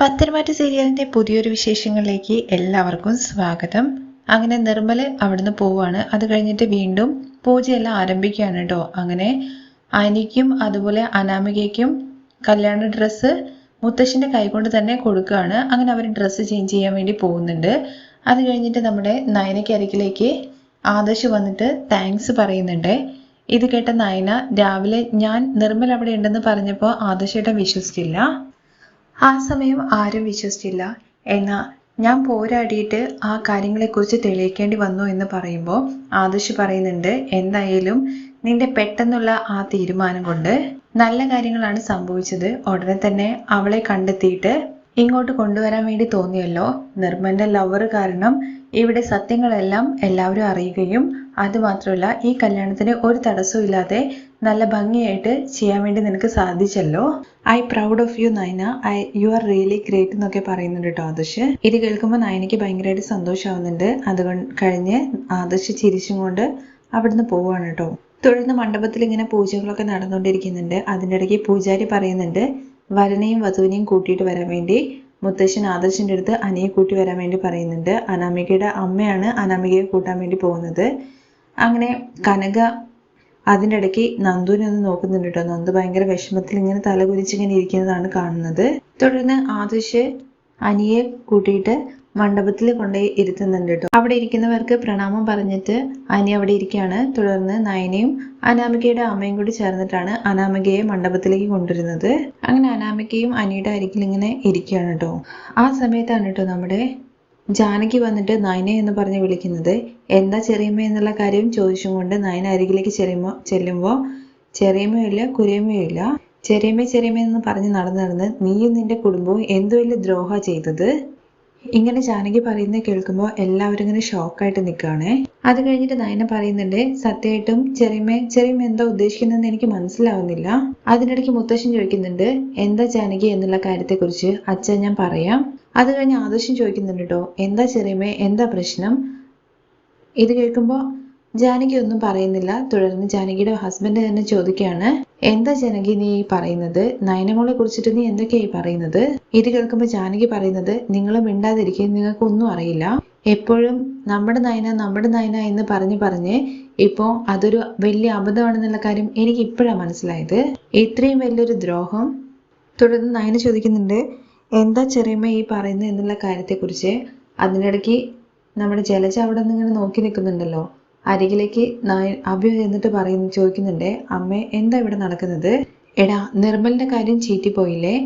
പത്തരമാറ്റ് സീരിയലിന്റെ പുതിയൊരു വിശേഷങ്ങളിലേക്ക് എല്ലാവർക്കും സ്വാഗതം. അങ്ങനെ നിർമ്മൽ അവിടുന്ന് പോവാണ്. അത് കഴിഞ്ഞിട്ട് വീണ്ടും പൂജയെല്ലാം ആരംഭിക്കുകയാണ് കേട്ടോ അങ്ങനെ അനിക്കും അതുപോലെ അനാമികയ്ക്കും കല്യാണ ഡ്രസ്സ് മുത്തശ്ശിന്റെ കൈകൊണ്ട് തന്നെ കൊടുക്കുകയാണ്. അങ്ങനെ അവർ ഡ്രസ്സ് ചേഞ്ച് ചെയ്യാൻ വേണ്ടി പോകുന്നുണ്ട്. അത് കഴിഞ്ഞിട്ട് നമ്മുടെ നയനയ്ക്ക് അരികിലേക്ക് ആദർശ് വന്നിട്ട് താങ്ക്സ് പറയുന്നുണ്ട്. ഇത് കേട്ട നയന രാവിലെ ഞാൻ നിർമ്മൽ അവിടെ ഉണ്ടെന്ന് പറഞ്ഞപ്പോൾ ആദർശേട്ടൻ വിശ്വസിച്ചില്ല. ആ സമയം ആരും വിശ്വസിച്ചില്ല. എന്നാ ഞാൻ പോരാടിയിട്ട് ആ കാര്യങ്ങളെക്കുറിച്ച് തെളിയിക്കേണ്ടി വന്നു എന്ന് പറയുമ്പോൾ ആദർശ് പറയുന്നുണ്ട് എന്തായാലും നിന്റെ പെട്ടെന്നുള്ള ആ തീരുമാനം കൊണ്ട് നല്ല കാര്യങ്ങളാണ് സംഭവിച്ചത്. ഉടനെ തന്നെ അവളെ കണ്ടെത്തിയിട്ട് ഇങ്ങോട്ട് കൊണ്ടുവരാൻ വേണ്ടി തോന്നിയല്ലോ. നിർമ്മന്റെ ലവർ കാരണം ഇവിടെ സത്യങ്ങളെല്ലാം എല്ലാവരും അറിയുകയും അതുമാത്രമല്ല ഈ കല്യാണത്തിന് ഒരു തടസ്സവും ഇല്ലാതെ നല്ല ഭംഗിയായിട്ട് ചെയ്യാൻ വേണ്ടി നിനക്ക് സാധിച്ചല്ലോ. I proud of you Nayana. I you are really great എന്നൊക്കെ പറയുന്നുണ്ട് കേട്ടോ ആദർശ്. ഇത് കേൾക്കുമ്പോൾ നയനയ്ക്ക് ഭയങ്കരമായിട്ട് സന്തോഷമാവുന്നുണ്ട് അതുകൊണ്ട് കഴിഞ്ഞ് ആദർശ് ചിരിച്ചും കൊണ്ട് അവിടുന്ന് പോവാണ് കേട്ടോ തുടർന്ന് മണ്ഡപത്തിൽ ഇങ്ങനെ പൂജകളൊക്കെ നടന്നുകൊണ്ടിരിക്കുന്നുണ്ട്. അതിന്റെ ഇടയ്ക്ക് പൂജാരി പറയുന്നുണ്ട് വരനെയും വധുവിനെയും കൂട്ടിയിട്ട് വരാൻ വേണ്ടി. മുത്തശ്ശൻ ആദർശിന്റെ അടുത്ത് അനിയെ കൂട്ടി വരാൻ വേണ്ടി പറയുന്നുണ്ട്. അനാമികയുടെ അമ്മയാണ് അനാമികയെ കൂട്ടാൻ വേണ്ടി പോകുന്നത്. അങ്ങനെ കനക അതിന്റെ ഇടയ്ക്ക് നന്ദുവിനെ ഒന്ന് നോക്കുന്നുണ്ട് കേട്ടോ. നന്ദു ഭയങ്കര വിഷമത്തിൽ ഇങ്ങനെ തലകുലിച്ച് ഇങ്ങനെ ഇരിക്കുന്നതാണ് കാണുന്നത്. തുടർന്ന് ആദർശ് അനിയെ കൂട്ടിയിട്ട് മണ്ഡപത്തിൽ കൊണ്ടുപോയി ഇരുത്തുന്നുണ്ട് കേട്ടോ. അവിടെ ഇരിക്കുന്നവർക്ക് പ്രണാമം പറഞ്ഞിട്ട് അനി അവിടെ ഇരിക്കുകയാണ്. തുടർന്ന് നയനയും അനാമികയുടെ അമ്മയും കൂടി ചേർന്നിട്ടാണ് അനാമികയെ മണ്ഡപത്തിലേക്ക് കൊണ്ടുവരുന്നത്. അങ്ങനെ അനാമികയും അനിയുടെ അരികിൽ ഇങ്ങനെ ഇരിക്കുകയാണ് കേട്ടോ. ആ സമയത്താണ് കേട്ടോ നമ്മുടെ ജാനകി വന്നിട്ട് നയന എന്ന് പറഞ്ഞ് വിളിക്കുന്നത്. എന്താ ചെറിയമ്മ എന്നുള്ള കാര്യം ചോദിച്ചും കൊണ്ട് നയന അരികിലേക്ക് ചെറിയമ്മ ചെല്ലുമ്പോൾ ചെറിയമ്മയില്ല കുരിയമ്മയില്ല ചെറിയമ്മ ചെറിയമ്മ എന്ന് പറഞ്ഞ് നടന്നു നടന്ന് നീയും നിന്റെ കുടുംബവും എന്തു വലിയ ദ്രോഹ ചെയ്തത്? ഇങ്ങനെ ജാനകി പറയുന്നത് കേൾക്കുമ്പോൾ എല്ലാവരും ഇങ്ങനെ ഷോക്കായിട്ട് നിൽക്കുകയാണേ. അത് കഴിഞ്ഞിട്ട് നയന പറയുന്നുണ്ട് സത്യമായിട്ടും ചെറിയമ്മ ചെറിയമ്മ എന്താ ഉദ്ദേശിക്കുന്നതെന്ന് എനിക്ക് മനസ്സിലാവുന്നില്ല. അതിനിടയ്ക്ക് മുത്തശ്ശൻ ചോദിക്കുന്നുണ്ട് എന്താ ജാനകി എന്നുള്ള കാര്യത്തെക്കുറിച്ച്? അച്ഛൻ ഞാൻ പറയാം. അത് കഴിഞ്ഞ് ആദർശം ചോദിക്കുന്നുണ്ട് കേട്ടോ എന്താ ചെറിയമ്മ എന്താ പ്രശ്നം? ഇത് കേൾക്കുമ്പോൾ ജാനകി ഒന്നും പറയുന്നില്ല. തുടർന്ന് ജാനകിയുടെ ഹസ്ബൻഡ് തന്നെ ചോദിക്കുകയാണ് എന്താ ജാനകി നീ പറയുന്നത്? നയനമോളെ കുറിച്ചിട്ട് നീ എന്തൊക്കെയായി പറയുന്നത്? ഇത് കേൾക്കുമ്പോൾ ജാനകി പറയുന്നത് നിങ്ങൾ മിണ്ടാതിരിക്കുക നിങ്ങൾക്ക് ഒന്നും അറിയില്ല. എപ്പോഴും നമ്മുടെ നയന നമ്മുടെ നയന എന്ന് പറഞ്ഞു പറഞ്ഞ് ഇപ്പോ അതൊരു വലിയ അബദ്ധമാണെന്നുള്ള കാര്യം എനിക്ക് ഇപ്പോഴാണ് മനസ്സിലായത്. ഇത്രയും വലിയൊരു ദ്രോഹം. തുടർന്ന് നയന ചോദിക്കുന്നുണ്ട് എന്താ ചെറിയമ്മ ഈ പറയുന്നത് എന്നുള്ള കാര്യത്തെക്കുറിച്ച്? അതിനിടയ്ക്ക് നമ്മുടെ ജലജ അവിടെ നിന്ന് ഇങ്ങനെ നോക്കി നിൽക്കുന്നുണ്ടല്ലോ. അരികിലേക്ക് അഭ്യു എന്നിട്ട് പറയുന്നു ചോദിക്കുന്നുണ്ട് അമ്മേ എന്താ ഇവിടെ നടക്കുന്നത്? എടാ നിർമ്മലിന്റെ കാര്യം ചീറ്റിപ്പോയില്ലേ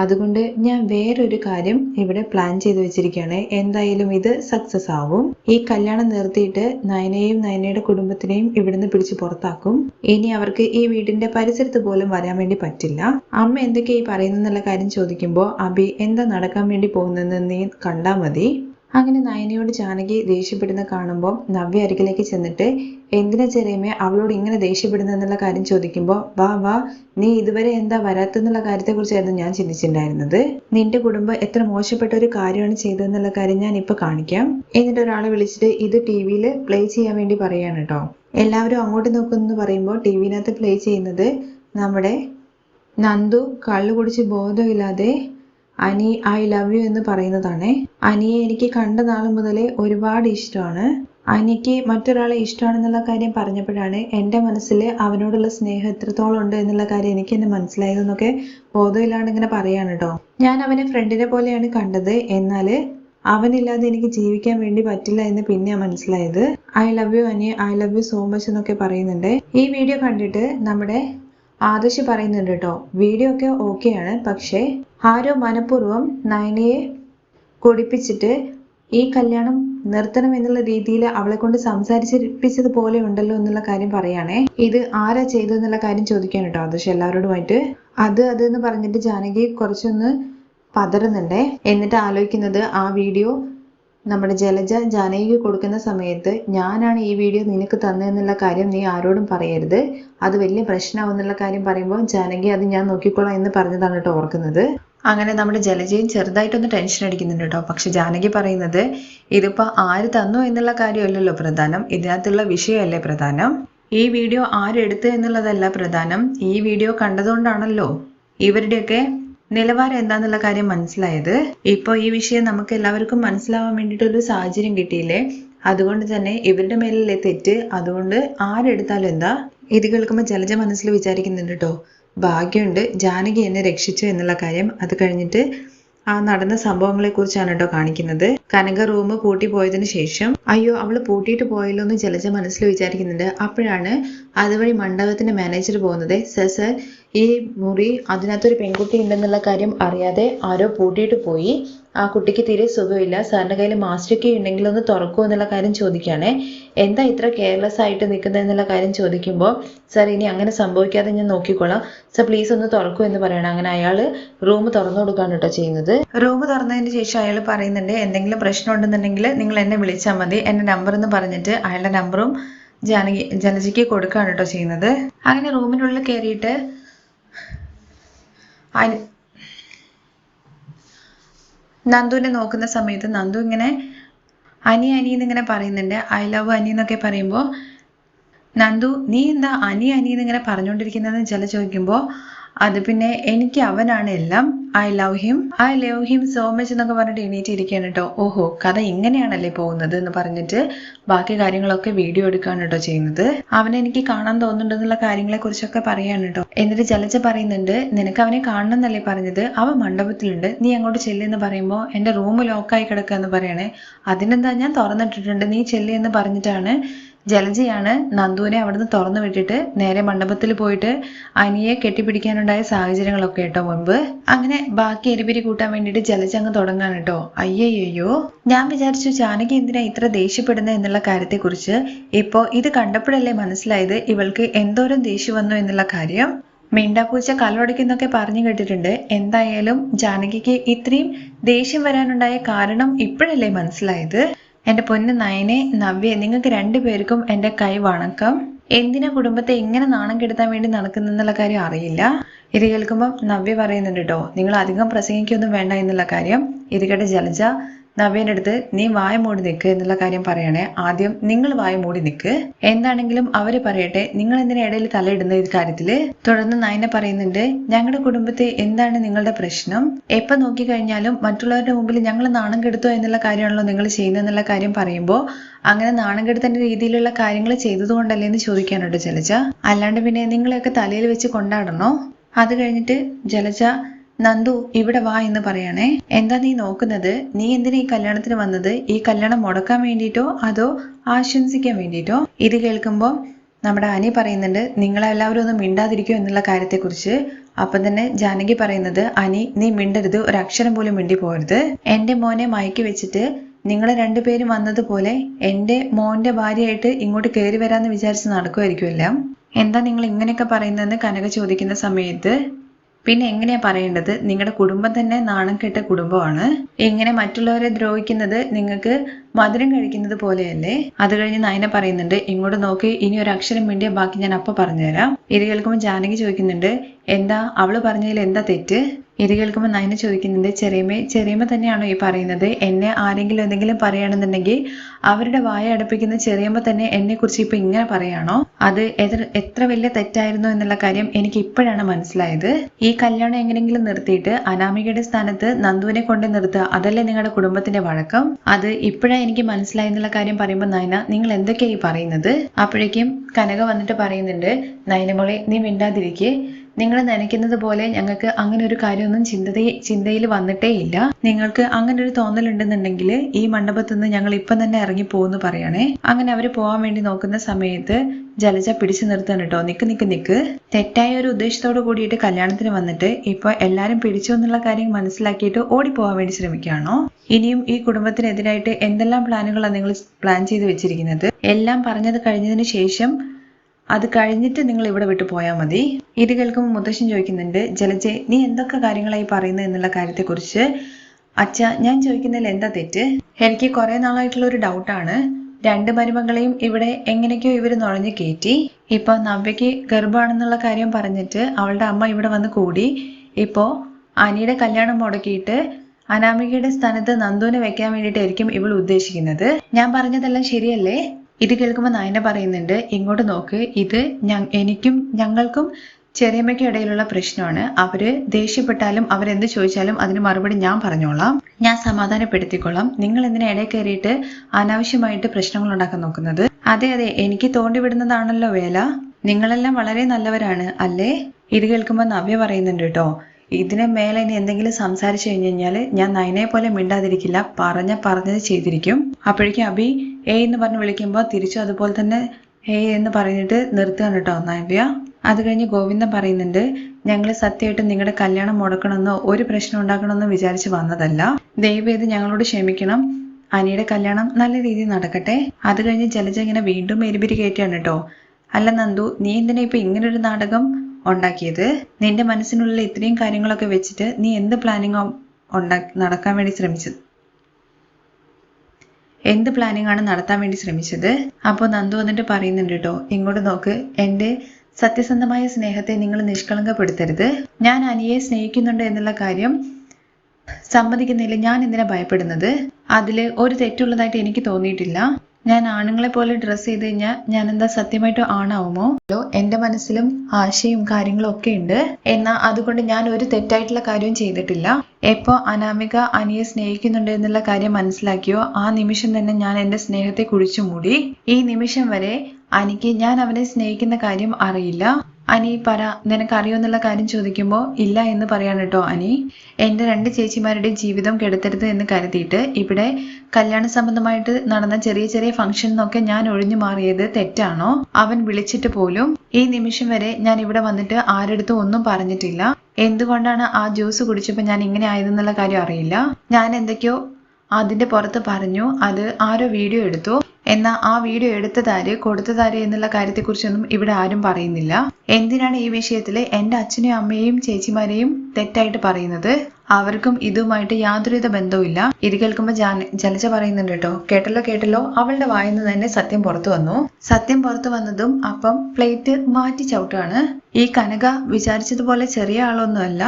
അതുകൊണ്ട് ഞാൻ വേറൊരു കാര്യം ഇവിടെ പ്ലാൻ ചെയ്തു വെച്ചിരിക്കുകയാണ്. എന്തായാലും ഇത് സക്സസ് ആവും. ഈ കല്യാണം നിർത്തിയിട്ട് നയനയെയും നയനയുടെ കുടുംബത്തിനെയും ഇവിടുന്ന് പിടിച്ച് പുറത്താക്കും. ഇനി അവർക്ക് ഈ വീടിന്റെ പരിസരത്ത് പോലും വരാൻ വേണ്ടി പറ്റില്ല. അമ്മ എന്തൊക്കെയാ ഈ പറയുന്നെന്നുള്ള കാര്യം ചോദിക്കുമ്പോൾ അബി എന്താ നടക്കാൻ വേണ്ടി പോകുന്നതെന്ന് നീ കണ്ടാ മതി. അങ്ങനെ നയനയോട് ജാനകി ദേഷ്യപ്പെടുന്ന കാണുമ്പോൾ നവ്യ അരികിലേക്ക് ചെന്നിട്ട് എന്തിനാ ചെറിയമ്മേ അവളോട് ഇങ്ങനെ ദേഷ്യപ്പെടുന്നെന്നുള്ള കാര്യം ചോദിക്കുമ്പോൾ വാ വാ നീ ഇതുവരെ എന്താ വരാത്തെന്നുള്ള കാര്യത്തെക്കുറിച്ചായിരുന്നു ഞാൻ ചിന്തിച്ചിട്ടുണ്ടായിരുന്നത് നിന്റെ കുടുംബം എത്ര മോശപ്പെട്ട ഒരു കാര്യമാണ് ചെയ്തതെന്നുള്ള കാര്യം ഞാൻ ഇപ്പൊ കാണിക്കാം എന്നിട്ട് ഒരാളെ വിളിച്ചിട്ട് ഇത് ടി വിയിൽ പ്ലേ ചെയ്യാൻ വേണ്ടി പറയാണ് കേട്ടോ എല്ലാവരും അങ്ങോട്ട് നോക്കുന്നു പറയുമ്പോൾ ടി വിനകത്ത് പ്ലേ ചെയ്യുന്നത് നമ്മുടെ നന്ദു കള്ളു കുടിച്ച് ബോധമില്ലാതെ അനി ഐ ലവ് യു എന്ന് പറയുന്നതാണ്. അനിയെ എനിക്ക് കണ്ട നാൾ മുതലേ ഒരുപാട് ഇഷ്ടമാണ്. അനിക്ക് മറ്റൊരാളെ ഇഷ്ടമാണെന്നുള്ള കാര്യം പറഞ്ഞപ്പോഴാണ് എന്റെ മനസ്സിൽ അവനോടുള്ള സ്നേഹം എത്രത്തോളം ഉണ്ട് എന്നുള്ള കാര്യം എനിക്ക് എന്നെ മനസ്സിലായതെന്നൊക്കെ ബോധമില്ലാണ്ട് ഇങ്ങനെ പറയാണ് കേട്ടോ. ഞാൻ അവനെ ഫ്രണ്ടിനെ പോലെയാണ് കണ്ടത്. എന്നാൽ അവനില്ലാതെ എനിക്ക് ജീവിക്കാൻ വേണ്ടി പറ്റില്ല എന്ന് പിന്നെയാണ് മനസ്സിലായത്. I love you Ani. I love you so much എന്നൊക്കെ പറയുന്നുണ്ട്. ഈ വീഡിയോ കണ്ടിട്ട് നമ്മുടെ ആദർശ് പറയുന്നുണ്ട് കേട്ടോ. വീഡിയോ ഒക്കെ ഓക്കെയാണ് പക്ഷേ ആരോ മനഃപൂർവം നയനയെ കൊടിപ്പിച്ചിട്ട് ഈ കല്യാണം നിർത്തണം എന്നുള്ള രീതിയിൽ അവളെ കൊണ്ട് സംസാരിച്ചിരിപ്പിച്ചത് പോലെ ഉണ്ടല്ലോ എന്നുള്ള കാര്യം പറയുകയാണേ. ഇത് ആരാ ചെയ്തെന്നുള്ള കാര്യം ചോദിക്കാൻ കേട്ടോ. ആദർശ് എല്ലാവരോടുമായിട്ട് അത് അത് എന്ന് പറഞ്ഞിട്ട് ജാനകി കുറച്ചൊന്ന് പതറുന്നുണ്ടേ. എന്നിട്ട് ആലോചിക്കുന്നത് ആ വീഡിയോ നമ്മുടെ ജലജ ജാനകിക്ക് കൊടുക്കുന്ന സമയത്ത് ഞാനാണ് ഈ വീഡിയോ നിനക്ക് തന്നതെന്നുള്ള കാര്യം നീ ആരോടും പറയരുത്. അത് വലിയ പ്രശ്നമാവുന്നുള്ള കാര്യം പറയുമ്പോൾ ജാനകി അത് ഞാൻ നോക്കിക്കോളാം എന്ന് പറഞ്ഞതാണ് കേട്ടോ ഓർക്കുന്നത്. അങ്ങനെ നമ്മുടെ ജലജയും ചെറുതായിട്ടൊന്ന് ടെൻഷൻ അടിക്കുന്നുണ്ട് കേട്ടോ. പക്ഷെ ജാനകി പറയുന്നത് ഇതിപ്പോ ആര് തന്നു എന്നുള്ള കാര്യമല്ലല്ലോ പ്രധാനം. ഇതിനകത്തുള്ള വിഷയമല്ലേ പ്രധാനം? ഈ വീഡിയോ ആരെടുത്ത് എന്നുള്ളതല്ല പ്രധാനം. ഈ വീഡിയോ കണ്ടതുകൊണ്ടാണല്ലോ ഇവരുടെയൊക്കെ നിലവാരം എന്താന്നുള്ള കാര്യം മനസ്സിലായത്. ഇപ്പോൾ ഈ വിഷയം നമുക്ക് എല്ലാവർക്കും മനസ്സിലാവാൻ വേണ്ടിയിട്ടൊരു സാഹചര്യം കിട്ടിയില്ലേ? അതുകൊണ്ട് തന്നെ ഇവരുടെ മേലിലെ തെറ്റ്. അതുകൊണ്ട് ആരെടുത്താലും എന്താ? ഇത് കേൾക്കുമ്പോൾ ജലജ മനസ്സിൽ വിചാരിക്കുന്നുണ്ട് കേട്ടോ. ഭാഗ്യമുണ്ട്. ജാനകി എന്നെ രക്ഷിച്ചു എന്നുള്ള കാര്യം അത് കഴിഞ്ഞിട്ട് ആ നടന്ന സംഭവങ്ങളെ കുറിച്ചാണ് കേട്ടോ കാണിക്കുന്നത്. കനക റൂം പൂട്ടി പോയതിന് ശേഷം അയ്യോ അവൾ പൂട്ടിയിട്ട് പോയല്ലോ എന്ന് ജലജ മനസ്സിൽ വിചാരിക്കുന്നുണ്ട്. അപ്പോഴാണ് അതുവഴി മണ്ഡപത്തിന്റെ മാനേജർ പോകുന്നത്. സർ സർ ഈ മുറി അതിനകത്തൊരു പെൺകുട്ടി ഉണ്ടെന്നുള്ള കാര്യം അറിയാതെ ആരോ പൂട്ടിയിട്ട് പോയി. ആ കുട്ടിക്ക് തീരെ സുഖമില്ല. സാറിന്റെ കയ്യിൽ മാസ്റ്റർ കീ ഉണ്ടെങ്കിൽ ഒന്ന് തുറക്കുമോ എന്നുള്ള കാര്യം ചോദിക്കുകയാണേ. എന്താ ഇത്ര കെയർലെസ് ആയിട്ട് നിൽക്കുന്നത് എന്നുള്ള കാര്യം ചോദിക്കുമ്പോൾ സാർ ഇനി അങ്ങനെ സംഭവിക്കാതെ ഞാൻ നോക്കിക്കോളാം. സാർ പ്ലീസ് ഒന്ന് തുറക്കൂ എന്ന് പറയണം. അങ്ങനെ അയാൾ റൂം തുറന്നു കൊടുക്കുകയാണ് കേട്ടോ ചെയ്യുന്നത്. റൂം തുറന്നതിന് ശേഷം അയാൾ പറയുന്നുണ്ട് എന്തെങ്കിലും പ്രശ്നം ഉണ്ടെന്നുണ്ടെങ്കിൽ നിങ്ങൾ എന്നെ വിളിച്ചാൽ മതി. എന്റെ നമ്പർ എന്ന് പറഞ്ഞിട്ട് അയാളുടെ നമ്പറും ജാനകി ജലജയ്ക്ക് കൊടുക്കുകയാണ് കേട്ടോ ചെയ്യുന്നത്. അങ്ങനെ റൂമിനുള്ളിൽ കയറിയിട്ട് നന്ദുവിനെ നോക്കുന്ന സമയത്ത് നന്ദു ഇങ്ങനെ അനി അനി എന്നിങ്ങനെ പറയുന്നുണ്ട്. ഐ ലവ് അനി എന്നൊക്കെ പറയുമ്പോൾ നന്ദു നീ എന്താ അനി അനി എന്നിങ്ങനെ പറഞ്ഞുകൊണ്ടിരിക്കുന്നതെന്ന് ചില ചോദിക്കുമ്പോൾ അത് പിന്നെ എനിക്ക് അവനാണ് എല്ലാം. I love him I love him so much എന്നൊക്കെ പറഞ്ഞിട്ട് എണീറ്റിരിക്കുകയാണ് കേട്ടോ ഓഹോ കഥ ഇങ്ങനെയാണല്ലേ പോകുന്നത് എന്ന് പറഞ്ഞിട്ട് ബാക്കി കാര്യങ്ങളൊക്കെ വീഡിയോ എടുക്കുകയാണ് കേട്ടോ ചെയ്യുന്നത്. അവനെ എനിക്ക് കാണാൻ തോന്നുന്നുണ്ടെന്നുള്ള കാര്യങ്ങളെ കുറിച്ചൊക്കെ പറയാണ് കേട്ടോ എന്നിട്ട് ജലജ പറയുന്നുണ്ട് നിനക്ക് അവനെ കാണണം എന്നല്ലേ പറഞ്ഞത്? അവൻ മണ്ഡപത്തിലുണ്ട്. നീ അങ്ങോട്ട് ചെല്ലെന്ന് പറയുമ്പോൾ എന്റെ റൂം ലോക്കായി കിടക്കുക എന്ന് പറയണേ. അതിനെന്താ ഞാൻ തുറന്നിട്ടിട്ടുണ്ട്? നീ ചെല്ലെന്ന് പറഞ്ഞിട്ടാണ് ജലജയാണ് നന്ദുവിനെ അവിടുന്ന് തുറന്നു വിട്ടിട്ട് നേരെ മണ്ഡപത്തിൽ പോയിട്ട് അനിയെ കെട്ടിപ്പിടിക്കാനുണ്ടായ സാഹചര്യങ്ങളൊക്കെ കേട്ടോ മുൻപ്. അങ്ങനെ ബാക്കി എരിപിരി കൂട്ടാൻ വേണ്ടിയിട്ട് ജലജ അങ്ങ് തുടങ്ങാൻ കേട്ടോ. അയ്യയ്യോ ഞാൻ വിചാരിച്ചു ജാനകി എന്തിനാ ഇത്ര ദേഷ്യപ്പെടുന്നത് എന്നുള്ള കാര്യത്തെക്കുറിച്ച്. ഇപ്പോ ഇത് കണ്ടപ്പോഴല്ലേ മനസ്സിലായത് ഇവൾക്ക് എന്തോരം ദേഷ്യം വന്നു എന്നുള്ള കാര്യം. മിണ്ടാപ്പൂച്ച കല്ലൊടിക്കുന്നൊക്കെ പറഞ്ഞു കേട്ടിട്ടുണ്ട്. എന്തായാലും ജാനകിക്ക് ഇത്രയും ദേഷ്യം വരാനുണ്ടായ കാരണം ഇപ്പോഴല്ലേ മനസ്സിലായത്. എന്റെ പൊന്ന് നയനെ നവ്യ നിങ്ങൾക്ക് രണ്ടുപേർക്കും എന്റെ കൈ വണക്കം. എന്തിനാ കുടുംബത്തെ എങ്ങനെ നാണം കെടുത്താൻ വേണ്ടി നടക്കുന്നെന്നുള്ള കാര്യം അറിയില്ല. ഇത് കേൾക്കുമ്പോൾ നവ്യ പറയുന്നുണ്ട് കേട്ടോ നിങ്ങൾ അധികം പ്രസംഗിക്കൊന്നും വേണ്ട എന്നുള്ള കാര്യം. ഇത് കേട്ട ജലജ നവ്യന്റെ അടുത്ത് നീ വായ മൂടി നിൽക്ക് എന്നുള്ള കാര്യം പറയണേ. ആദ്യം നിങ്ങൾ വായ മൂടി നിൽക്ക് എന്താണെങ്കിലും അവർ പറയട്ടെ നിങ്ങൾ എന്തിനാ ഇടയിൽ തലയിടുന്ന ഈ കാര്യത്തിൽ? തുടർന്ന് നയന പറയുന്നുണ്ട് ഞങ്ങളുടെ കുടുംബത്തെ എന്താണ് നിങ്ങളുടെ പ്രശ്നം? എപ്പോ നോക്കിക്കഴിഞ്ഞാലും മറ്റുള്ളവരുടെ മുമ്പിൽ ഞങ്ങൾ നാണം കെടുത്തോ എന്നുള്ള കാര്യമാണല്ലോ നിങ്ങൾ ചെയ്യുന്നതെന്നുള്ള കാര്യം പറയുമ്പോൾ അങ്ങനെ നാണം കെടുത്തേണ്ട രീതിയിലുള്ള കാര്യങ്ങൾ ചെയ്തതുകൊണ്ടല്ലേ എന്ന് ചോദിക്കാനുണ്ട് ജലജ. അല്ലാണ്ട് പിന്നെ നിങ്ങളെയൊക്കെ തലയിൽ വെച്ച് കൊണ്ടാടണോ? അത് കഴിഞ്ഞിട്ട് ജലജ നന്ദു ഇവിടെ വാ എന്ന് പറയണേ. എന്താ നീ നോക്കുന്നത്? നീ എന്തിനാ ഈ കല്യാണത്തിന് വന്നത്? ഈ കല്യാണം മുടക്കാൻ വേണ്ടിയിട്ടോ അതോ ആശംസിക്കാൻ വേണ്ടിയിട്ടോ? ഇത് കേൾക്കുമ്പോൾ നമ്മുടെ അനി പറയുന്നുണ്ട് നിങ്ങളെല്ലാവരും ഒന്ന് മിണ്ടാതിരിക്കോ എന്നുള്ള കാര്യത്തെക്കുറിച്ച്. അപ്പം തന്നെ ജാനകി പറയുന്നത് അനി നീ മിണ്ടരുത് ഒരു അക്ഷരം പോലും മിണ്ടി പോകരുത് എന്റെ മോനെ മയക്കി വെച്ചിട്ട് നിങ്ങൾ രണ്ടുപേരും വന്നതുപോലെ എന്റെ മോന്റെ ഭാര്യയായിട്ട് ഇങ്ങോട്ട് കയറി വരാന്ന് വിചാരിച്ച് നടക്കുമായിരിക്കുമല്ലോ എന്താ നിങ്ങൾ ഇങ്ങനെയൊക്കെ പറയുന്നതെന്ന് കനക ചോദിക്കുന്ന സമയത്ത് പിന്നെ എങ്ങനെയാ പറയേണ്ടത്? നിങ്ങളുടെ കുടുംബം തന്നെ നാണം കെട്ട കുടുംബമാണ്. എങ്ങനെ മറ്റുള്ളവരെ ദ്രോഹിക്കുന്നത്? നിങ്ങൾക്ക് മധുരം കഴിക്കുന്നത് പോലെയല്ലേ? അത് കഴിഞ്ഞ് നയന പറയുന്നുണ്ട് ഇങ്ങോട്ട് നോക്കി ഇനി ഒരു അക്ഷരം വേണ്ടിയ ബാക്കി ഞാൻ അപ്പൊ പറഞ്ഞുതരാം. ഇത് കേൾക്കുമ്പോൾ ജാനകി ചോദിക്കുന്നുണ്ട് എന്താ? അവൾ പറഞ്ഞതിൽ എന്താ തെറ്റ്? ഇത് കേൾക്കുമ്പോൾ നയന ചോദിക്കുന്നുണ്ട് ചെറിയമ്മ ചെറിയമ്മ തന്നെയാണോ ഈ പറയുന്നത്? എന്നെ ആരെങ്കിലും എന്തെങ്കിലും പറയുകയാണെന്നുണ്ടെങ്കിൽ അവരുടെ വായ അടുപ്പിക്കുന്ന ചെറിയമ്മ തന്നെ എന്നെ കുറിച്ച് ഇപ്പൊ ഇങ്ങനെ പറയാണോ? അത് എത്ര എത്ര വലിയ തെറ്റായിരുന്നു എന്നുള്ള കാര്യം എനിക്ക് ഇപ്പോഴാണ് മനസ്സിലായത്. ഈ കല്യാണം എങ്ങനെയെങ്കിലും നിർത്തിയിട്ട് അനാമികയുടെ സ്ഥാനത്ത് നന്ദുവിനെ കൊണ്ട് നിർത്തുക അതല്ലേ നിങ്ങളുടെ കുടുംബത്തിന്റെ വഴക്കം? അത് ഇപ്പോഴാണ് എനിക്ക് മനസ്സിലായി എന്നുള്ള കാര്യം പറയുമ്പോൾ നയന നിങ്ങൾ എന്തൊക്കെയായി പറയുന്നത്? അപ്പോഴേക്കും കനക വന്നിട്ട് പറയുന്നുണ്ട് നയനമോളെ നീ മിണ്ടാതിരിക്കെ. നിങ്ങൾ നനയ്ക്കുന്നത് പോലെ ഞങ്ങൾക്ക് അങ്ങനെ ഒരു കാര്യമൊന്നും ചിന്തത ചിന്തയിൽ വന്നിട്ടേ ഇല്ല. നിങ്ങൾക്ക് അങ്ങനെ ഒരു തോന്നലുണ്ടെന്നുണ്ടെങ്കിൽ ഈ മണ്ഡപത്തിൽ നിന്ന് ഞങ്ങൾ ഇപ്പം തന്നെ ഇറങ്ങി പോകുന്നു പറയണേ. അങ്ങനെ അവർ പോകാൻ വേണ്ടി നോക്കുന്ന സമയത്ത് ജലജ പിടിച്ചു നിർത്തണം കേട്ടോ. നിക്ക് നിക്ക് നിക്ക്. തെറ്റായ ഒരു ഉദ്ദേശത്തോട് കൂടിയിട്ട് കല്യാണത്തിന് വന്നിട്ട് ഇപ്പൊ എല്ലാരും പിടിച്ചു എന്നുള്ള കാര്യം മനസ്സിലാക്കിയിട്ട് ഓടിപ്പോവാൻ വേണ്ടി ശ്രമിക്കുകയാണോ? ഇനിയും ഈ കുടുംബത്തിനെതിരായിട്ട് എന്തെല്ലാം പ്ലാനുകളാണ് നിങ്ങൾ പ്ലാൻ ചെയ്ത് വെച്ചിരിക്കുന്നത്? എല്ലാം പറഞ്ഞത് കഴിഞ്ഞതിന് ശേഷം അത് കഴിഞ്ഞിട്ട് നിങ്ങൾ ഇവിടെ വിട്ടു പോയാൽ മതി. ഇത് കേൾക്കുമ്പോൾ മുത്തശ്ശൻ ചോദിക്കുന്നുണ്ട് ജലജെ നീ എന്തൊക്കെ കാര്യങ്ങളായി പറയുന്നത് എന്നുള്ള കാര്യത്തെക്കുറിച്ച്? അച്ഛ ഞാൻ ചോദിക്കുന്നതിൽ എന്താ തെറ്റ്? എനിക്ക് കുറെ നാളായിട്ടുള്ള ഒരു ഡൗട്ടാണ്. രണ്ട് മരുമകളെയും ഇവിടെ എങ്ങനെയൊക്കെയോ ഇവർ നുഴഞ്ഞു കയറ്റി. ഇപ്പൊ നവ്യക്ക് ഗർഭമാണെന്നുള്ള കാര്യം പറഞ്ഞിട്ട് അവളുടെ അമ്മ ഇവിടെ വന്ന് കൂടി. ഇപ്പോ അനിയുടെ കല്യാണം മുടക്കിയിട്ട് അനാമികയുടെ സ്ഥാനത്ത് നന്ദുവിനെ വെക്കാൻ വേണ്ടിയിട്ടായിരിക്കും ഇവൾ ഉദ്ദേശിക്കുന്നത്. ഞാൻ പറഞ്ഞതെല്ലാം ശരിയല്ലേ? ഇത് കേൾക്കുമ്പോൾ നയന പറയുന്നുണ്ട് ഇങ്ങോട്ട് നോക്ക് ഇത് എനിക്കും ഞങ്ങൾക്കും ചെറിയമ്മയ്ക്കും ഇടയിലുള്ള പ്രശ്നമാണ്. അവർ ദേഷ്യപ്പെട്ടാലും അവരെന്ത് ചോദിച്ചാലും അതിന് മറുപടി ഞാൻ പറഞ്ഞോളാം. ഞാൻ സമാധാനപ്പെടുത്തിക്കൊള്ളാം നിങ്ങൾ എന്തിനാ ഇടയിൽ കയറിയിട്ട് അനാവശ്യമായിട്ട് പ്രശ്നങ്ങൾ ഉണ്ടാക്കാൻ നോക്കുന്നത്? അതെ അതെ എനിക്ക് തോണ്ടി വിടുന്നതാണല്ലോ വേല. നിങ്ങളെല്ലാം വളരെ നല്ലവരാണ് അല്ലേ? ഇത് കേൾക്കുമ്പോൾ നവ്യ പറയുന്നുണ്ട് കേട്ടോ ഇതിനെ മേലെ ഇനി എന്തെങ്കിലും സംസാരിച്ചു കഴിഞ്ഞു കഴിഞ്ഞാൽ ഞാൻ നയനെ പോലെ മിണ്ടാതിരിക്കില്ല. പറഞ്ഞ പറഞ്ഞത് ചെയ്തിരിക്കും. അപ്പോഴേക്കും അബി ഏ എന്ന് പറഞ്ഞ് വിളിക്കുമ്പോൾ തിരിച്ചു അതുപോലെ തന്നെ ഹേ എന്ന് പറഞ്ഞിട്ട് നിർത്തുകയാണ് കേട്ടോ നവ്യ. അത് കഴിഞ്ഞ് ഗോവിന്ദൻ പറയുന്നുണ്ട് ഞങ്ങൾ സത്യമായിട്ടും നിങ്ങളുടെ കല്യാണം മുടക്കണമെന്നോ ഒരു പ്രശ്നം ഉണ്ടാക്കണമെന്നോ വിചാരിച്ച് വന്നതല്ല. ദയവേത് ഞങ്ങളോട് ക്ഷമിക്കണം. അനിയുടെ കല്യാണം നല്ല രീതിയിൽ നടക്കട്ടെ. അത് കഴിഞ്ഞ് ജലജ ഇങ്ങനെ വീണ്ടും എരിപിരി കയറ്റിയാണ് കേട്ടോ അല്ല നന്ദു നീ എന്തിനാ ഇപ്പൊ ഇങ്ങനൊരു നാടകം? ഉണ്ടാക്കിയത്. നിന്റെ മനസ്സിനുള്ളിൽ ഇത്രയും കാര്യങ്ങളൊക്കെ വെച്ചിട്ട് നീ എന്ത് പ്ലാനിങ് ഉണ്ടാ നടക്കാൻ വേണ്ടി ശ്രമിച്ചത്? എന്ത് പ്ലാനിങ് ആണ് നടത്താൻ വേണ്ടി ശ്രമിച്ചത്? അപ്പോൾ നന്ദു എന്നിട്ട് പറയുന്നുണ്ട് കേട്ടോ ഇങ്ങോട്ട് നോക്ക്. എന്റെ സത്യസന്ധമായ സ്നേഹത്തെ നിങ്ങൾ നിഷ്കളങ്കപ്പെടുത്തരുത്. ഞാൻ അനിയെ സ്നേഹിക്കുന്നുണ്ട് എന്നുള്ള കാര്യം സമ്മതിക്കുന്നില്ല. ഞാൻ എന്തിനാ ഭയപ്പെടുന്നത്? അതിൽ ഒരു തെറ്റുള്ളതായിട്ട് എനിക്ക് തോന്നിയിട്ടില്ല. ഞാൻ ആണുങ്ങളെ പോലെ ഡ്രസ്സ് ചെയ്ത് കഴിഞ്ഞാൽ ഞാൻ എന്താ സത്യമായിട്ടും ആണാവുമോ? അല്ലോ എന്റെ മനസ്സിലും ആശയും കാര്യങ്ങളും ഒക്കെ ഉണ്ട്. എന്നാൽ അതുകൊണ്ട് ഞാൻ ഒരു തെറ്റായിട്ടുള്ള കാര്യവും ചെയ്തിട്ടില്ല. എപ്പോ അനാമിക അനിയെ സ്നേഹിക്കുന്നുണ്ട് എന്നുള്ള കാര്യം മനസ്സിലാക്കിയോ ആ നിമിഷം തന്നെ ഞാൻ എന്റെ സ്നേഹത്തെ കുഴിച്ചു മൂടി. ഈ നിമിഷം വരെ അനിക്ക് ഞാൻ അവനെ സ്നേഹിക്കുന്ന കാര്യം അറിയില്ല. അനി പറ നിനക്ക് അറിയോന്നുള്ള കാര്യം ചോദിക്കുമ്പോൾ ഇല്ല എന്ന് പറയാണ് കേട്ടോ അനി. എന്റെ രണ്ട് ചേച്ചിമാരുടെ ജീവിതം കെടുത്തരുത് എന്ന് കരുതിയിട്ട് ഇവിടെ കല്യാണ സംബന്ധമായിട്ട് നടന്ന ചെറിയ ചെറിയ ഫംഗ്ഷനിന്നൊക്കെ ഞാൻ ഒഴിഞ്ഞു മാറിയത് തെറ്റാണോ? അവൻ വിളിച്ചിട്ട് പോലും ഈ നിമിഷം വരെ ഞാൻ ഇവിടെ വന്നിട്ട് ആരെടുത്തും ഒന്നും പറഞ്ഞിട്ടില്ല. എന്തുകൊണ്ടാണ് ആ ജ്യൂസ് കുടിച്ചപ്പോൾ ഞാൻ ഇങ്ങനെ ആയതെന്നുള്ള കാര്യം അറിയില്ല. ഞാൻ എന്തൊക്കെയോ അതിന്റെ പുറത്ത് പറഞ്ഞു അത് ആരോ വീഡിയോ എടുത്തു. എന്നാൽ ആ വീഡിയോ എടുത്തതാര് കൊടുത്തതാര് എന്നുള്ള കാര്യത്തെക്കുറിച്ചൊന്നും ഇവിടെ ആരും പറയുന്നില്ല. എന്തിനാണ് ഈ വിഷയത്തിൽ എന്റെ അച്ഛനെയും അമ്മയെയും ചേച്ചിമാരെയും തെറ്റായിട്ട് പറയുന്നത്? അവർക്കും ഇതുമായിട്ട് യാതൊരുവിധ ബന്ധവുമില്ല. ഇത് കേൾക്കുമ്പോൾ ജലജ പറയുന്നുണ്ട് കേട്ടോ കേട്ടല്ലോ കേട്ടല്ലോ അവളുടെ വായിന്ന് തന്നെ സത്യം പുറത്തു വന്നു. സത്യം പുറത്തു വന്നതും അപ്പം പ്ലേറ്റ് മാറ്റി ചവിട്ടാണ് ഈ കനക വിചാരിച്ചതുപോലെ ചെറിയ ആളൊന്നുമല്ല.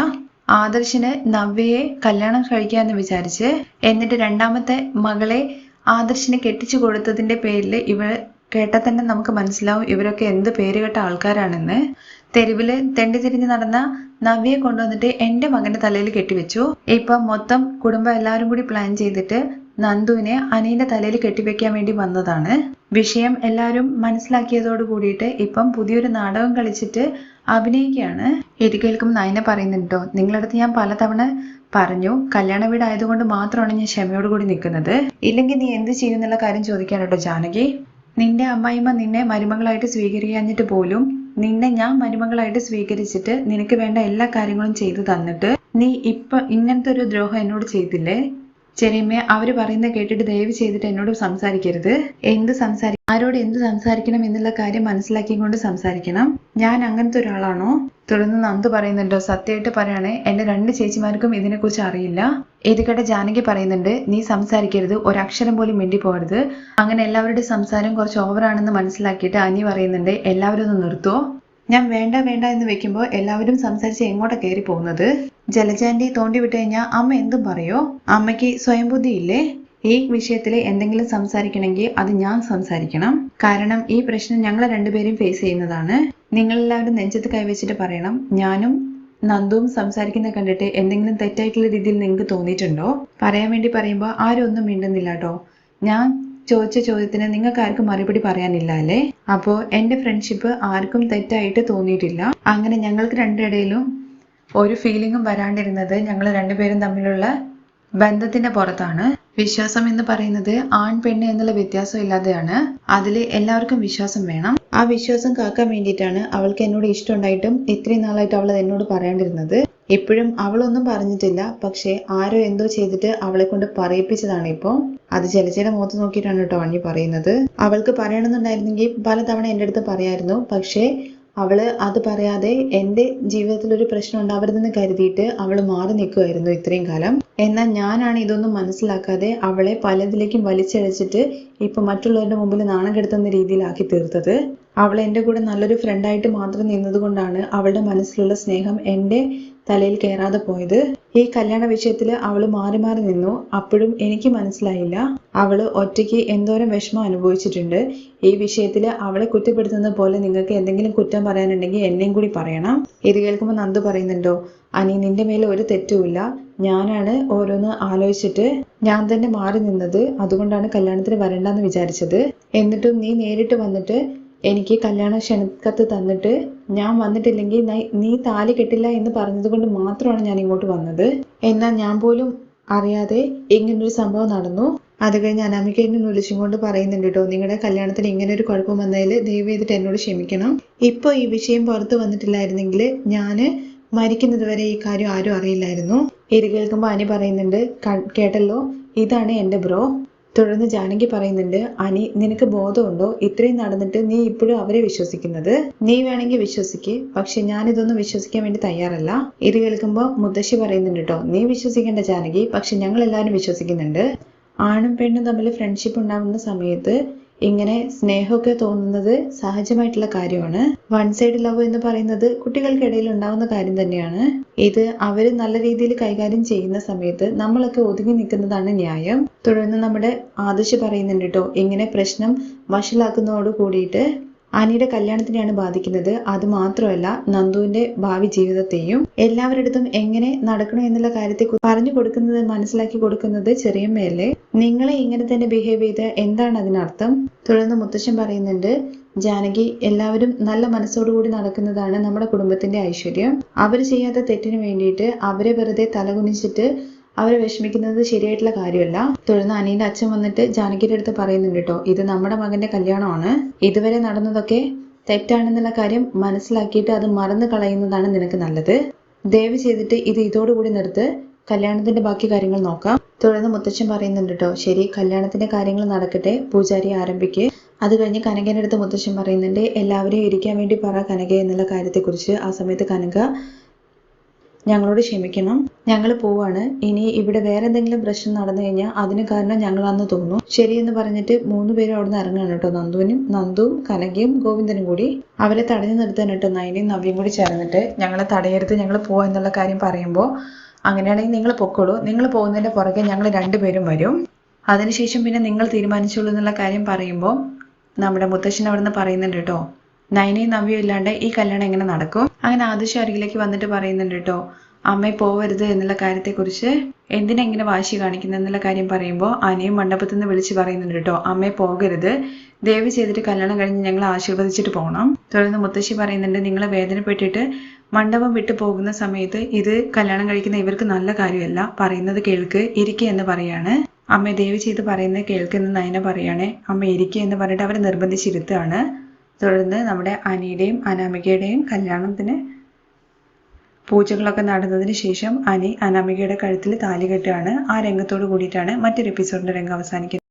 ആദർശിന് നവ്യയെ കല്യാണം കഴിക്കാന്ന് വിചാരിച്ച് എന്നിട്ട് രണ്ടാമത്തെ മകളെ ആദർശിന് കെട്ടിച്ചു കൊടുത്തതിന്റെ പേരിൽ ഇവ കേട്ടാൽ തന്നെ നമുക്ക് മനസ്സിലാവും ഇവരൊക്കെ എന്ത് പേരുകെട്ട ആൾക്കാരാണെന്ന്. തെരുവിൽ തെണ്ടി തിരിഞ്ഞ് നടന്ന നവ്യെ കൊണ്ടുവന്നിട്ട് എന്റെ മകന്റെ തലയിൽ കെട്ടിവെച്ചു. ഇപ്പം മൊത്തം കുടുംബം എല്ലാവരും കൂടി പ്ലാൻ ചെയ്തിട്ട് നന്ദുവിനെ അനീന്റെ തലയിൽ കെട്ടിവെക്കാൻ വേണ്ടി വന്നതാണ്. വിഷയം എല്ലാവരും മനസ്സിലാക്കിയതോട് കൂടിയിട്ട് ഇപ്പം പുതിയൊരു നാടകം കളിച്ചിട്ട് അഭിനയിക്കുകയാണ്. ഇത് കേൾക്കുമ്പോൾ നയന പറയുന്നുണ്ടോ നിങ്ങളടുത്ത് ഞാൻ പലതവണ പറഞ്ഞു കല്യാണ വീടായതുകൊണ്ട് മാത്രമാണ് ഞാൻ ക്ഷമയോട് കൂടി നിൽക്കുന്നത്. ഇല്ലെങ്കിൽ നീ എന്ത് ചെയ്യുന്നുള്ള കാര്യം ചോദിക്കാൻ കേട്ടോ ജാനകി? നിന്റെ അമ്മായിമ്മ നിന്നെ മരുമകളായിട്ട് സ്വീകരിക്കാഞ്ഞിട്ട് പോലും നിന്നെ ഞാൻ മരുമകളായിട്ട് സ്വീകരിച്ചിട്ട് നിനക്ക് വേണ്ട എല്ലാ കാര്യങ്ങളും ചെയ്തു തന്നിട്ട് നീ ഇപ്പൊ ഇങ്ങനത്തെ ഒരു ദ്രോഹം എന്നോട് ചെയ്തില്ലേ? ചെറിയമ്മ അവർ പറയുന്നത് കേട്ടിട്ട് ദയവ് ചെയ്തിട്ട് എന്നോട് സംസാരിക്കരുത്. എന്ത് സംസാരി ആരോട് എന്ത് സംസാരിക്കണം എന്നുള്ള കാര്യം മനസ്സിലാക്കിക്കൊണ്ട് സംസാരിക്കണം. ഞാൻ അങ്ങനത്തെ ഒരാളാണോ? തുടർന്ന് നന്ദു പറയുന്നുണ്ടോ സത്യമായിട്ട് പറയണേ എന്റെ രണ്ട് ചേച്ചിമാർക്കും ഇതിനെക്കുറിച്ച് അറിയില്ല. ഏതുകേട്ട ജാനകി പറയുന്നുണ്ട് നീ സംസാരിക്കരുത് ഒരക്ഷരം പോലും മിണ്ടി പോകരുത് അങ്ങനെ എല്ലാവരുടെ സംസാരം കുറച്ച് ഓവറാണെന്ന് മനസ്സിലാക്കിയിട്ട് അനി പറയുന്നുണ്ട് എല്ലാവരും ഒന്ന് നിർത്തുവോ ഞാൻ വേണ്ട വേണ്ട എന്ന് വെക്കുമ്പോൾ എല്ലാവരും സംസാരിച്ച് എങ്ങോട്ടാ കയറി പോകുന്നത് ജലജാൻഡി തോണ്ടി വിട്ടു കഴിഞ്ഞാൽ അമ്മ എന്തും പറയോ? അമ്മയ്ക്ക് സ്വയം ബുദ്ധി ഇല്ലേ? ഈ വിഷയത്തിൽ എന്തെങ്കിലും സംസാരിക്കണമെങ്കിൽ അത് ഞാൻ സംസാരിക്കണം. കാരണം ഈ പ്രശ്നം ഞങ്ങൾ രണ്ടുപേരും ഫേസ് ചെയ്യുന്നതാണ്. നിങ്ങളെല്ലാവരും നെഞ്ചത്ത് കൈവച്ചിട്ട് പറയണം. ഞാനും നന്ദുവും സംസാരിക്കുന്നത് കണ്ടിട്ട് എന്തെങ്കിലും തെറ്റായിട്ടുള്ള രീതിയിൽ നിങ്ങൾക്ക് തോന്നിയിട്ടുണ്ടോ? പറയാൻ വേണ്ടി പറയുമ്പോൾ ആരും ഒന്നും മിണ്ടുന്നില്ല കേട്ടോ ഞാൻ ചോദിച്ച ചോദ്യത്തിന് നിങ്ങൾക്ക് ആർക്കും മറുപടി പറയാനില്ല അല്ലേ? അപ്പോൾ എന്റെ ഫ്രണ്ട്ഷിപ്പ് ആർക്കും തെറ്റായിട്ട് തോന്നിയിട്ടില്ല. അങ്ങനെ ഞങ്ങൾക്ക് രണ്ടിടയിലും ഒരു ഫീലിംഗും വരാണ്ടിരുന്നത് ഞങ്ങൾ രണ്ടുപേരും തമ്മിലുള്ള ബന്ധത്തിന്റെ പുറത്താണ്. വിശ്വാസം എന്ന് പറയുന്നത് ആൺ പെണ്ണ് എന്നുള്ള വ്യത്യാസം ഇല്ലാതെയാണ്. അതിൽ എല്ലാവർക്കും വിശ്വാസം വേണം. ആ വിശ്വാസം കാക്കാൻ വേണ്ടിയിട്ടാണ് അവൾക്ക് എന്നോട് ഇഷ്ടമുണ്ടായിട്ടും ഇത്രയും നാളായിട്ട് അവൾ എന്നോട് പറയാണ്ടിരുന്നത്. ഇപ്പോഴും അവളൊന്നും പറഞ്ഞിട്ടില്ല. പക്ഷെ ആരോ എന്തോ ചെയ്തിട്ട് അവളെ കൊണ്ട് പറയിപ്പിച്ചതാണ് ഇപ്പോൾ അത് ചില ചില മുഖത്ത് നോക്കിയിട്ടാണ് കേട്ടോ അണ്ണി പറയുന്നത്. അവൾക്ക് പറയണമെന്നുണ്ടായിരുന്നെങ്കിൽ പലതവണ എന്റെ അടുത്ത് പറയായിരുന്നു. പക്ഷേ അവൾ അത് പറയാതെ എന്റെ ജീവിതത്തിൽ ഒരു പ്രശ്നം ഉണ്ടാവരുതെന്ന് കരുതിയിട്ട് അവൾ മാറി നിൽക്കുമായിരുന്നു ഇത്രയും കാലം. എന്നാൽ ഞാനാണ് ഇതൊന്നും മനസ്സിലാക്കാതെ അവളെ പലതിലേക്കും വലിച്ചഴച്ചിട്ട് ഇപ്പൊ മറ്റുള്ളവരുടെ മുമ്പിൽ നാണം കെടുത്തുന്ന രീതിയിലാക്കി തീർത്തത്. അവൾ എന്റെ കൂടെ നല്ലൊരു ഫ്രണ്ടായിട്ട് മാത്രം നിന്നതുകൊണ്ടാണ് അവളുടെ മനസ്സിലുള്ള സ്നേഹം എന്റെ തലയിൽ കയറാതെ പോയത്. ഈ കല്യാണ വിഷയത്തിൽ അവൾ മാറി മാറി നിന്നു. അപ്പോഴും എനിക്ക് മനസ്സിലായില്ല. അവൾ ഒറ്റയ്ക്ക് എന്തോരം വിഷമം അനുഭവിച്ചിട്ടുണ്ട്. ഈ വിഷയത്തിൽ അവളെ കുറ്റപ്പെടുത്തുന്നത് പോലെ നിങ്ങൾക്ക് എന്തെങ്കിലും കുറ്റം പറയാനുണ്ടെങ്കിൽ എന്നെയും കൂടി പറയണം. ഇത് കേൾക്കുമ്പോൾ നന്ദു പറയുന്നുണ്ടോ? അനി നിന്റെ മേലെ ഒരു തെറ്റുമില്ല ഞാനാണ് ഓരോന്ന് ആലോചിച്ചിട്ട് ഞാൻ തന്നെ മാറി നിന്നത്. അതുകൊണ്ടാണ് കല്യാണത്തിന് വരണ്ടെന്ന് വിചാരിച്ചത്. എന്നിട്ടും നീ നേരിട്ട് വന്നിട്ട് എനിക്ക് കല്യാണ ക്ഷണക്കത്ത് തന്നിട്ട് ഞാൻ വന്നിട്ടില്ലെങ്കിൽ നൈ- താലി കെട്ടില്ല എന്ന് പറഞ്ഞത് കൊണ്ട് മാത്രമാണ് ഞാൻ ഇങ്ങോട്ട് വന്നത്. എന്നാൽ ഞാൻ പോലും അറിയാതെ ഇങ്ങനൊരു സംഭവം നടന്നു. അത് കഴിഞ്ഞ് അനാമിക എന്നെ വിളിച്ചും കൊണ്ട് പറയുന്നുണ്ട് കേട്ടോ നിങ്ങളുടെ കല്യാണത്തിന് ഇങ്ങനെ ഒരു കുഴപ്പം വന്നതിൽ ദയവ് ചെയ്തിട്ട് എന്നോട് ക്ഷമിക്കണം. ഇപ്പോൾ ഈ വിഷയം പുറത്ത് വന്നിട്ടില്ലായിരുന്നെങ്കിൽ ഞാൻ മരിക്കുന്നത് വരെ ഈ കാര്യം ആരും അറിയില്ലായിരുന്നു. ഇത് കേൾക്കുമ്പോൾ അനി പറയുന്നുണ്ട് കേട്ടല്ലോ ഇതാണ് എന്റെ ബ്രോ. തുടർന്ന് ജാനകി പറയുന്നുണ്ട് അനി നിനക്ക് ബോധമുണ്ടോ? ഇത്രയും നടന്നിട്ട് നീ ഇപ്പോഴും അവരെ വിശ്വസിക്കുന്നത്? നീ വേണമെങ്കിൽ വിശ്വസിക്ക് പക്ഷെ ഞാൻ ഇതൊന്നും വിശ്വസിക്കാൻ വേണ്ടി തയ്യാറല്ല. ഇത് കേൾക്കുമ്പോൾ മുത്തശ്ശി പറയുന്നുണ്ട് കേട്ടോ നീ വിശ്വസിക്കേണ്ട ജാനകി പക്ഷെ ഞങ്ങൾ എല്ലാവരും വിശ്വസിക്കുന്നുണ്ട്. ആണും പെണ്ണും തമ്മിൽ ഫ്രണ്ട്ഷിപ്പ് ഉണ്ടാവുന്ന സമയത്ത് ഇങ്ങനെ സ്നേഹമൊക്കെ തോന്നുന്നത് സഹജമായിട്ടുള്ള കാര്യമാണ്. വൺ സൈഡ് ലവ് എന്ന് പറയുന്നത് കുട്ടികൾക്കിടയിൽ ഉണ്ടാവുന്ന കാര്യം തന്നെയാണ്. ഇത് അവർ നല്ല രീതിയിൽ കൈകാര്യം ചെയ്യുന്ന സമയത്ത് നമ്മളൊക്കെ ഒതുങ്ങി നിൽക്കുന്നതാണ് ന്യായം. തുടർന്ന് നമ്മുടെ ആദർശ് പറയുന്നുണ്ട് കേട്ടോ ഇങ്ങനെ പ്രശ്നം വഷളാക്കുന്നതോട് കൂടിയിട്ട് അനിയുടെ കല്യാണത്തിനെയാണ് ബാധിക്കുന്നത്. അത് മാത്രമല്ല നന്ദുവിന്റെ ഭാവി ജീവിതത്തെയും എല്ലാവരുടെ എങ്ങനെ നടക്കണം എന്നുള്ള കാര്യത്തെ പറഞ്ഞു കൊടുക്കുന്നത് മനസ്സിലാക്കി കൊടുക്കുന്നത് ചെറിയമ്മയല്ലേ? നിങ്ങളെ ഇങ്ങനെ തന്നെ ബിഹേവ് ചെയ്ത് എന്താണ് അതിനർത്ഥം? തുടർന്ന് മുത്തശ്ശൻ പറയുന്നുണ്ട് ജാനകി എല്ലാവരും നല്ല മനസ്സോടുകൂടി നടക്കുന്നതാണ് നമ്മുടെ കുടുംബത്തിന്റെ ഐശ്വര്യം. അവർ ചെയ്യാത്ത തെറ്റിന് വേണ്ടിയിട്ട് അവരെ വെറുതെ തലകുനിച്ചിട്ട് അവരെ വിഷമിക്കുന്നത് ശരിയായിട്ടുള്ള കാര്യമല്ല. തുടർന്ന് അനിയന്റെ അച്ഛൻ വന്നിട്ട് ജാനകിയുടെ അടുത്ത് പറയുന്നുണ്ട് കേട്ടോ ഇത് നമ്മുടെ മകന്റെ കല്യാണമാണ്. ഇതുവരെ നടന്നതൊക്കെ തെറ്റാണെന്നുള്ള കാര്യം മനസ്സിലാക്കിയിട്ട് അത് മറന്നു കളയുന്നതാണ് നിനക്ക് നല്ലത്. ദയവ് ചെയ്തിട്ട് ഇത് ഇതോടുകൂടി നിർത്ത്. കല്യാണത്തിന്റെ ബാക്കി കാര്യങ്ങൾ നോക്കാം. തുടർന്ന് മുത്തച്ഛൻ പറയുന്നുണ്ട് കേട്ടോ ശരി കല്യാണത്തിന്റെ കാര്യങ്ങൾ നടക്കട്ടെ പൂജാരി ആരംഭിക്ക്. അത് കഴിഞ്ഞ് കനകേന്റെ അടുത്ത് മുത്തച്ഛൻ പറയുന്നുണ്ട് എല്ലാവരെയും ഇരിക്കാൻ വേണ്ടി പറ കനക എന്നുള്ള കാര്യത്തെക്കുറിച്ച്. ആ സമയത്ത് കനക ഞങ്ങളോട് ക്ഷമിക്കണം. ഞങ്ങൾ പോവാണ്. ഇനി ഇവിടെ വേറെ എന്തെങ്കിലും പ്രശ്നം നടന്നു കഴിഞ്ഞാൽ അതിന് കാരണം ഞങ്ങളാന്ന് തോന്നുന്നു ശരിയെന്ന് പറഞ്ഞിട്ട് മൂന്ന് പേരും അവിടെ നിന്ന് ഇറങ്ങാണ് കേട്ടോ. നന്ദുവിനും നന്ദുവും കനകയും ഗോവിന്ദനും കൂടി അവരെ തടഞ്ഞു നിർത്താൻ കേട്ടോ. നയനയും നവ്യയും കൂടി ചേർന്നിട്ട് ഞങ്ങളെ തടയരുത് ഞങ്ങൾ പോവാ എന്നുള്ള കാര്യം പറയുമ്പോൾ അങ്ങനെയാണെങ്കിൽ നിങ്ങൾ പൊക്കോളൂ. നിങ്ങൾ പോകുന്നതിന്റെ പുറകെ ഞങ്ങൾ രണ്ടുപേരും വരും. അതിനുശേഷം പിന്നെ നിങ്ങൾ തീരുമാനിച്ചോളൂ എന്നുള്ള കാര്യം പറയുമ്പോൾ നമ്മുടെ മുത്തശ്ശൻ അവിടെ നിന്ന് പറയുന്നുണ്ട് കേട്ടോ. നയനയും നവ്യം ഇല്ലാണ്ട് ഈ കല്യാണം എങ്ങനെ നടക്കും? അങ്ങനെ ആദിശ അരികിലേക്ക് വന്നിട്ട് പറയുന്നുണ്ട് കേട്ടോ അമ്മയെ പോവരുത് എന്നുള്ള കാര്യത്തെക്കുറിച്ച്. എന്തിനെങ്ങനെ വാശി കാണിക്കുന്നത് എന്നുള്ള കാര്യം പറയുമ്പോൾ അനയും മണ്ഡപത്തിൽ നിന്ന് വിളിച്ച് പറയുന്നുണ്ട് കേട്ടോ അമ്മയെ പോകരുത്. ദയവ് ചെയ്തിട്ട് കല്യാണം കഴിഞ്ഞ് ഞങ്ങൾ ആശീർവദിച്ചിട്ട് പോകണം തുടർന്ന് മുത്തശ്ശി പറയുന്നുണ്ട് നിങ്ങൾ വേദനപ്പെട്ടിട്ട് മണ്ഡപം വിട്ടു പോകുന്ന സമയത്ത് ഇത് കല്യാണം കഴിക്കുന്ന ഇവർക്ക് നല്ല കാര്യമല്ല. പറയുന്നത് കേൾക്ക് ഇരിക്കുക എന്ന് പറയാണ്. അമ്മ ദയവ് ചെയ്ത് പറയുന്നത് കേൾക്കുന്ന നയന പറയാണ്. അമ്മ ഇരിക്കുക എന്ന് പറഞ്ഞിട്ട് അവരെ നിർബന്ധിച്ചിരുത്തുകയാണ് തുടർന്ന് നമ്മുടെ അനിയുടെയും അനാമികയുടെയും കല്യാണത്തിന് പൂജകളൊക്കെ നടന്നതിന് ശേഷം അനി അനാമികയുടെ കഴുത്തിൽ താലി കെട്ടുകയാണ്. ആ രംഗത്തോട് കൂടിയിട്ടാണ് മറ്റൊരു എപ്പിസോഡിന്റെ രംഗം അവസാനിക്കുന്നത്.